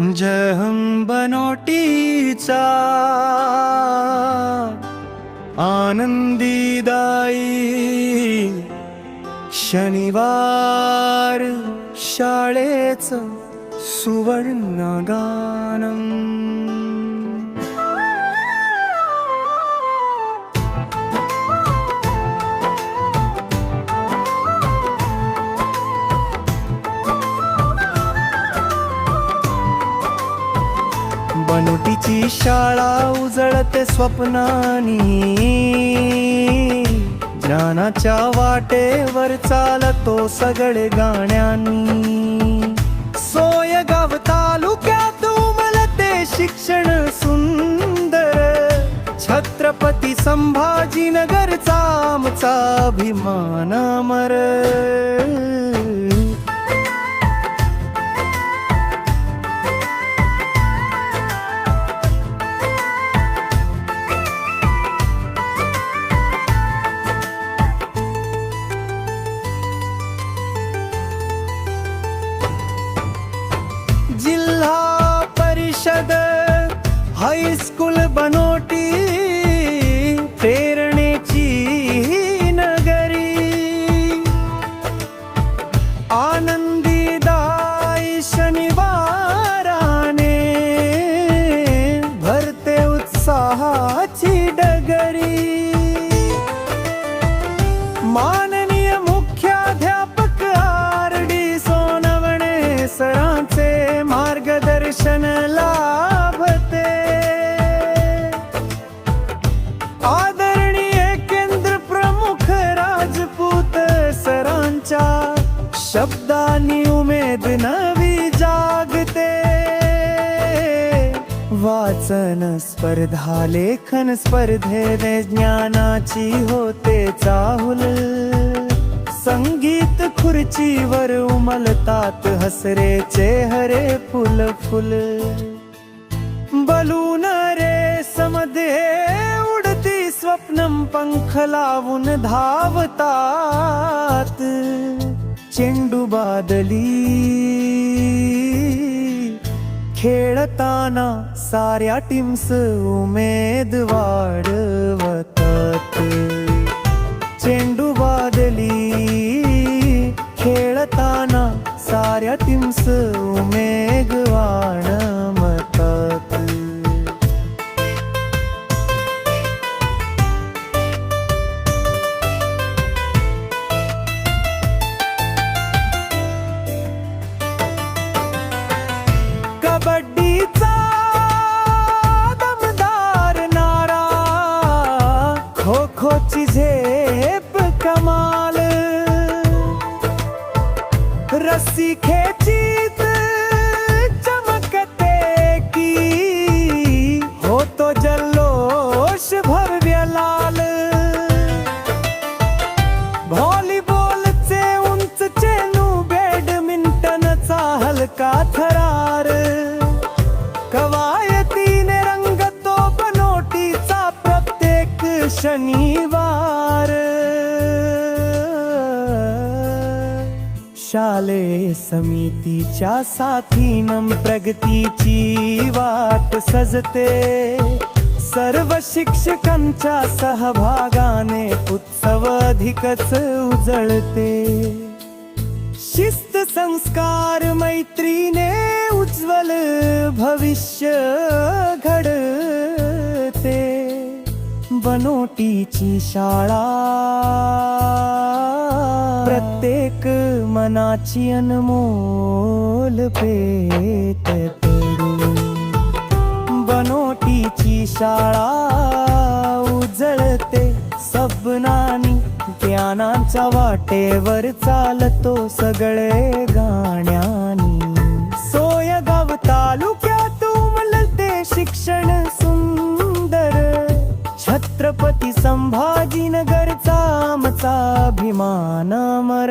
जहम बनोटीचा आनंदीदाई शनिवार शाळेच सुवर्ण आमची शाळा उजळते स्वप्नानी. ज्ञानाच्या वाटेवर चालतो सगळे गाण्यांनी. सोय गाव तालुक्यात उमलते शिक्षण सुंदर. छत्रपती संभाजीनगरचा आमचा अभिमान अमर. वाचन स्पर्धा लेखन स्पर्धेने ज्ञानाची होते चाहुल. संगीत खुर्चीवर उमलतात हसरे चेहरे फुल फुल बलून रे समदे उडती स्वप्नम पंख लावून धावतात. चेंडू बादली खेळताना साऱ्या टीम्स उमेद वाढवतात. चेंडू बादली खेळताना साऱ्या टीम्स उमेद खो खोची झेप कमाल रस्सी खे शनिवार। शालेय समितीच्या साथीनं प्रगतीची वाट सजते. सर्व शिक्षकांच्या सहभागाने उत्सव अधिकच उजळते. शिस्त संस्कार मैत्रीने उज्ज्वल भविष्य बनोटीची शाळा. प्रत्येक मनाची अनमोल पेत बनोटीची शाळा उजळते सबनानी ज्ञानांचा वाटेवर चालतो सगळे गाण्यानी. सोयगाव तालुक्यात उमलते शिक्षण संभाजीनगरचा आमचा अभिमान मर